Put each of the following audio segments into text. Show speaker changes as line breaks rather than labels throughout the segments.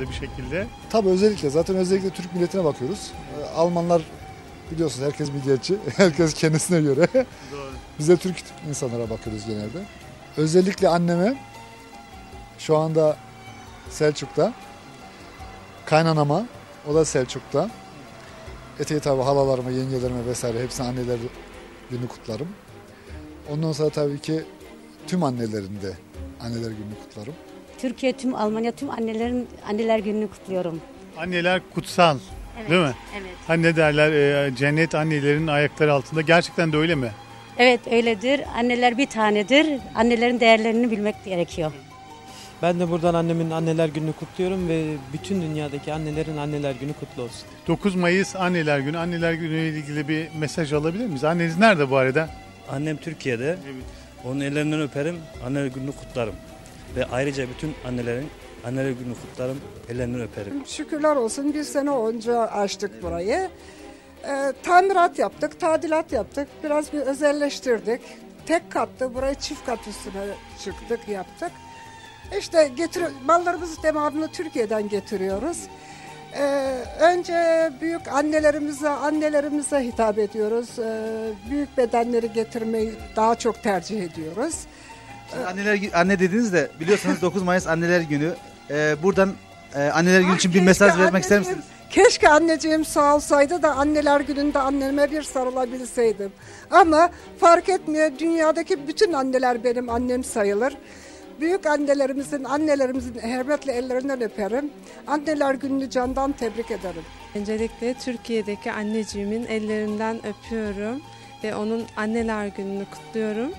bir şekilde.
Tabii özellikle zaten özellikle Türk milletine bakıyoruz. Ee, Almanlar biliyorsunuz herkes milliyetçi. Herkes kendisine göre.
Doğru.
Biz de Türk insanlara bakıyoruz genelde. Özellikle anneme şu anda Selçuk'ta. Kaynanama o da Selçuk'ta. Ete tabi halalarıma, yengelerime vesaire hepsine anneler günü kutlarım. Ondan sonra tabii ki tüm annelerin de anneler gününü kutlarım.
Türkiye tüm Almanya tüm annelerin anneler gününü kutluyorum.
Anneler kutsal değil mi?
Evet.
Anne derler e, cennet annelerin ayakları altında. Gerçekten de öyle mi?
Evet öyledir. Anneler bir tanedir. Annelerin değerlerini bilmek gerekiyor.
Ben de buradan annemin anneler gününü kutluyorum ve bütün dünyadaki annelerin anneler günü kutlu olsun.
9 Mayıs Anneler Günü. Anneler Günü ile ilgili bir mesaj alabilir miyiz? Anneniz nerede bu arada?
Annem Türkiye'de.
Evet.
Onun ellerinden öperim, anneler gününü kutlarım. Ve ayrıca bütün annelerin anneler gününü kutlarım, ellerinden öperim.
Şükürler olsun bir sene önce açtık burayı. Ee, tamirat yaptık, tadilat yaptık. Biraz bir özelleştirdik. Tek kattı, burayı çift kat üstüne çıktık, yaptık. İşte getir, mallarımızı devamlı Türkiye'den getiriyoruz. Ee, önce büyük annelerimize, annelerimize hitap ediyoruz. Ee, büyük bedenleri getirmeyi daha çok tercih ediyoruz.
Şimdi anneler anne dediniz de biliyorsunuz 9 Mayıs Anneler Günü. Ee, buradan e, Anneler Günü
Ah,
için bir
keşke
mesaj vermek ister
anneciğim-
misiniz?
Keşke anneciğim sağ olsaydı da anneler gününde anneme bir sarılabilseydim. Ama fark etmiyor dünyadaki bütün anneler benim annem sayılır. Büyük annelerimizin, annelerimizin hürmetle ellerinden öperim. Anneler gününü candan tebrik ederim.
Öncelikle Türkiye'deki anneciğimin ellerinden öpüyorum ve onun anneler gününü kutluyorum.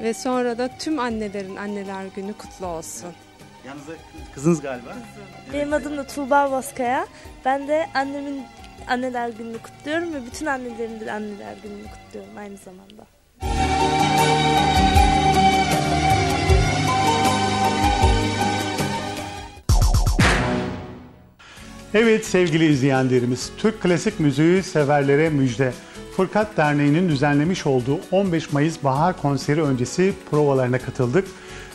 Ve sonra da tüm annelerin anneler günü kutlu olsun.
Yanınızda kızınız galiba.
Benim adım da Tuğba Bozkaya. Ben de annemin anneler gününü kutluyorum ve bütün annelerin de anneler gününü kutluyorum aynı zamanda.
Evet sevgili izleyenlerimiz, Türk klasik müziği severlere müjde. Fırkat Derneği'nin düzenlemiş olduğu 15 Mayıs Bahar Konseri öncesi provalarına katıldık.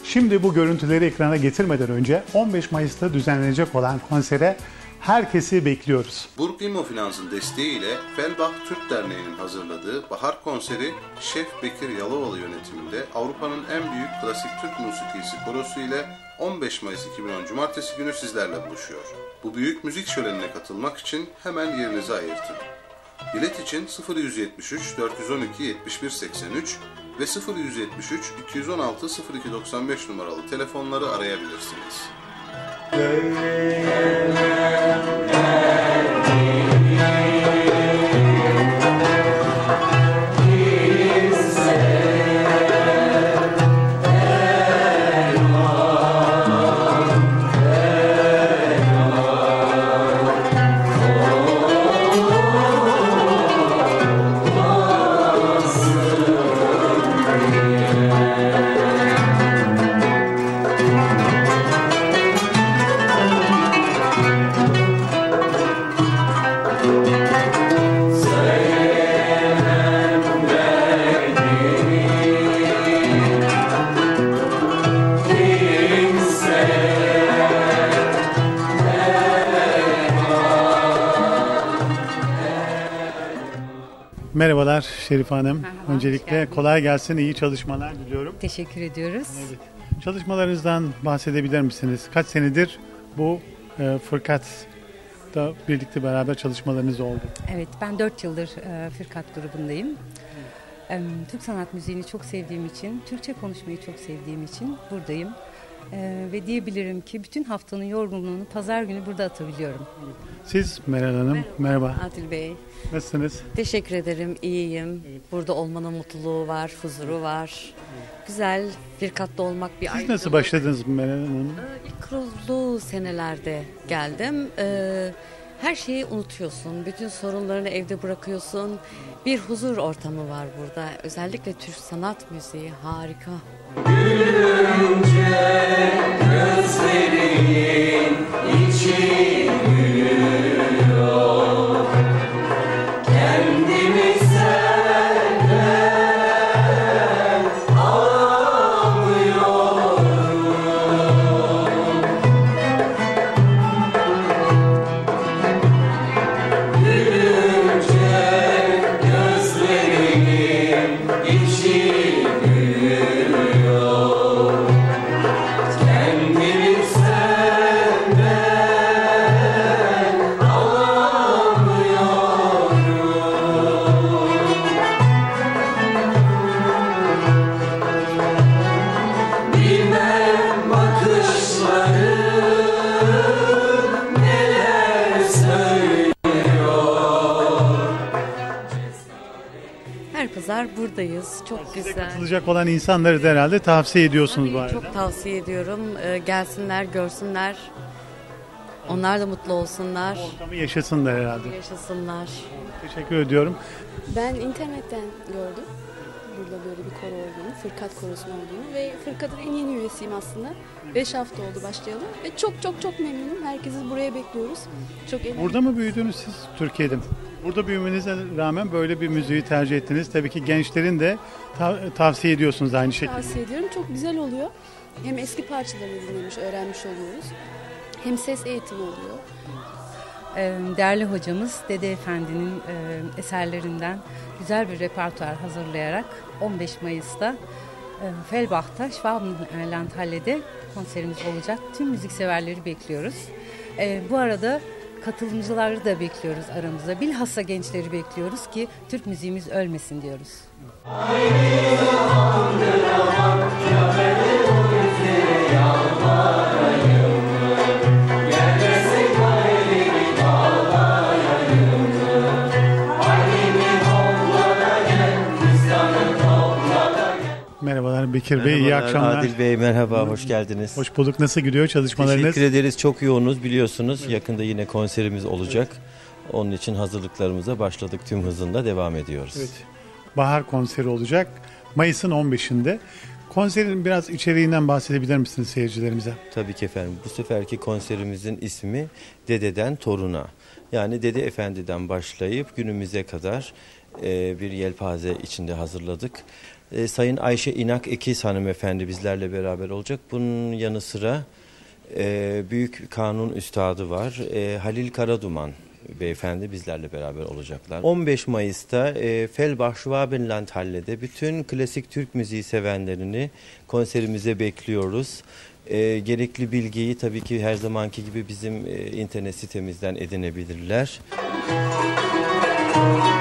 Şimdi bu görüntüleri ekrana getirmeden önce 15 Mayıs'ta düzenlenecek olan konsere herkesi bekliyoruz.
Burg İmmo Finans'ın desteğiyle Felbach Türk Derneği'nin hazırladığı Bahar Konseri Şef Bekir Yalovalı yönetiminde Avrupa'nın en büyük klasik Türk musikisi korosu ile 15 Mayıs 2010 Cumartesi günü sizlerle buluşuyor. Bu büyük müzik şölenine katılmak için hemen yerinizi ayırtın. Bilet için 0173 412 71 83 ve 0173 216 0295 numaralı telefonları arayabilirsiniz.
Merhabalar Şerif Hanım.
Merhaba,
Öncelikle kolay gelsin, iyi çalışmalar diliyorum.
Teşekkür ediyoruz.
Evet. Çalışmalarınızdan bahsedebilir misiniz? Kaç senedir bu e, Fırkat'ta birlikte beraber çalışmalarınız oldu?
Evet, ben 4 yıldır e, Firkat grubundayım. E, Türk sanat müziğini çok sevdiğim için, Türkçe konuşmayı çok sevdiğim için buradayım. E, ve diyebilirim ki bütün haftanın yorgunluğunu pazar günü burada atabiliyorum.
Siz Meral Hanım, merhaba.
Adil Bey,
Nasılsınız?
teşekkür ederim. İyiyim. Burada olmanın mutluluğu var, huzuru var. Güzel, bir katta olmak bir
Siz
ayrıcalık.
nasıl başladınız Meral Hanım?
Ee, İlk kurulduğu senelerde geldim. Ee, her şeyi unutuyorsun. Bütün sorunlarını evde bırakıyorsun. Bir huzur ortamı var burada. Özellikle Türk sanat müziği harika. Kadar buradayız. Çok güzel.
Katılacak olan insanları da herhalde tavsiye ediyorsunuz bu arada.
Çok tavsiye ediyorum. Ee, gelsinler, görsünler. Onlar da mutlu olsunlar.
Ortamı yaşasınlar herhalde.
Yaşasınlar.
Teşekkür ediyorum.
Ben internetten gördüm. Burada böyle bir koro olduğunu, fırkat korosunun olduğunu ve fırkatın en yeni üyesiyim aslında. 5 hafta oldu başlayalı ve çok çok çok memnunum. Herkesi buraya bekliyoruz. Çok eğlenceli.
Burada mı büyüdünüz siz Türkiye'de mi? Burada büyümenize rağmen böyle bir müziği tercih ettiniz. Tabii ki gençlerin de ta- tavsiye ediyorsunuz aynı şekilde.
Tavsiye ediyorum. Çok güzel oluyor. Hem eski parçaları dinlemiş, öğrenmiş oluyoruz. Hem ses eğitimi oluyor.
Değerli hocamız Dede Efendi'nin eserlerinden güzel bir repertuar hazırlayarak 15 Mayıs'ta Felbach'ta Schwabenland Halle'de konserimiz olacak. Tüm müzikseverleri bekliyoruz. Bu arada katılımcıları da bekliyoruz aramızda. Bilhassa gençleri bekliyoruz ki Türk müziğimiz ölmesin diyoruz.
Merhabalar Bekir Bey, iyi akşamlar.
Adil Bey merhaba, hoş geldiniz.
Hoş bulduk. Nasıl gidiyor çalışmalarınız?
Teşekkür ederiz. Çok yoğunuz biliyorsunuz. Yakında yine konserimiz olacak. Onun için hazırlıklarımıza başladık. Tüm hızında devam ediyoruz.
Evet. Bahar konseri olacak. Mayıs'ın 15'inde. Konserin biraz içeriğinden bahsedebilir misiniz seyircilerimize?
Tabii ki efendim. Bu seferki konserimizin ismi Dededen Toruna. Yani Dede Efendi'den başlayıp günümüze kadar e, bir yelpaze içinde hazırladık. E, Sayın Ayşe İnak Ekiz hanımefendi bizlerle beraber olacak. Bunun yanı sıra e, büyük kanun üstadı var. E, Halil Karaduman beyefendi bizlerle beraber olacaklar. 15 Mayıs'ta e, Felbach Schwabenland Halle'de bütün klasik Türk müziği sevenlerini konserimize bekliyoruz. E, gerekli bilgiyi tabii ki her zamanki gibi bizim e, internet sitemizden edinebilirler.
Burgimo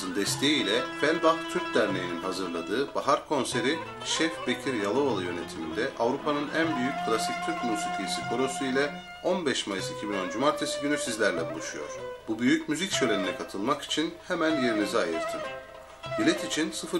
Finans'ın desteğiyle Felbach Türk Derneği'nin hazırladığı Bahar Konseri Şef Bekir Yalovalı yönetiminde Avrupa'nın en büyük klasik Türk musikisi korosu ile 15 Mayıs 2010 Cumartesi günü sizlerle buluşuyor. Bu büyük müzik şölenine katılmak için hemen yerinizi ayırtın. Bilet için 0